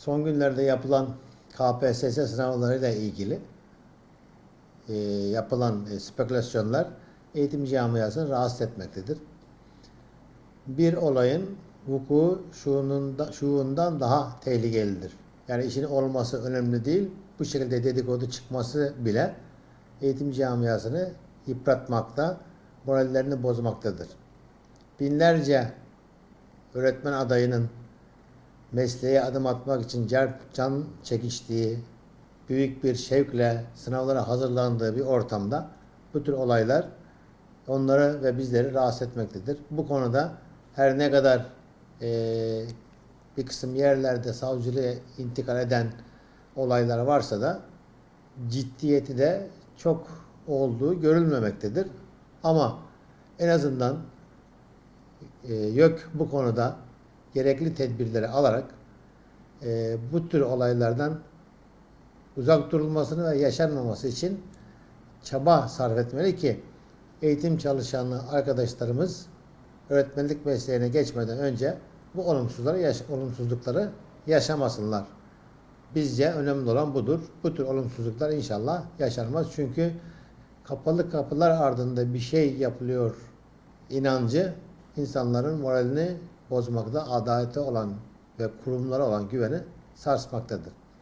son günlerde yapılan KPSS sınavlarıyla ilgili e, yapılan e, spekülasyonlar eğitim camiasını rahatsız etmektedir. Bir olayın vuku şuununda, şuundan daha tehlikelidir. Yani işin olması önemli değil. Bu şekilde dedikodu çıkması bile eğitim camiasını yıpratmakta, morallerini bozmaktadır. Binlerce öğretmen adayının mesleğe adım atmak için can çekiştiği, büyük bir şevkle sınavlara hazırlandığı bir ortamda bu tür olaylar onları ve bizleri rahatsız etmektedir. Bu konuda her ne kadar eee, bir kısım yerlerde savcılığa intikal eden olaylar varsa da ciddiyeti de çok olduğu görülmemektedir. Ama en azından e, YÖK bu konuda gerekli tedbirleri alarak e, bu tür olaylardan uzak durulmasını ve yaşanmaması için çaba sarf etmeli ki eğitim çalışanlı arkadaşlarımız öğretmenlik mesleğine geçmeden önce bu olumsuzları yaş- olumsuzlukları yaşamasınlar. Bizce önemli olan budur. Bu tür olumsuzluklar inşallah yaşanmaz. Çünkü kapalı kapılar ardında bir şey yapılıyor inancı insanların moralini bozmakta, adalete olan ve kurumlara olan güveni sarsmaktadır.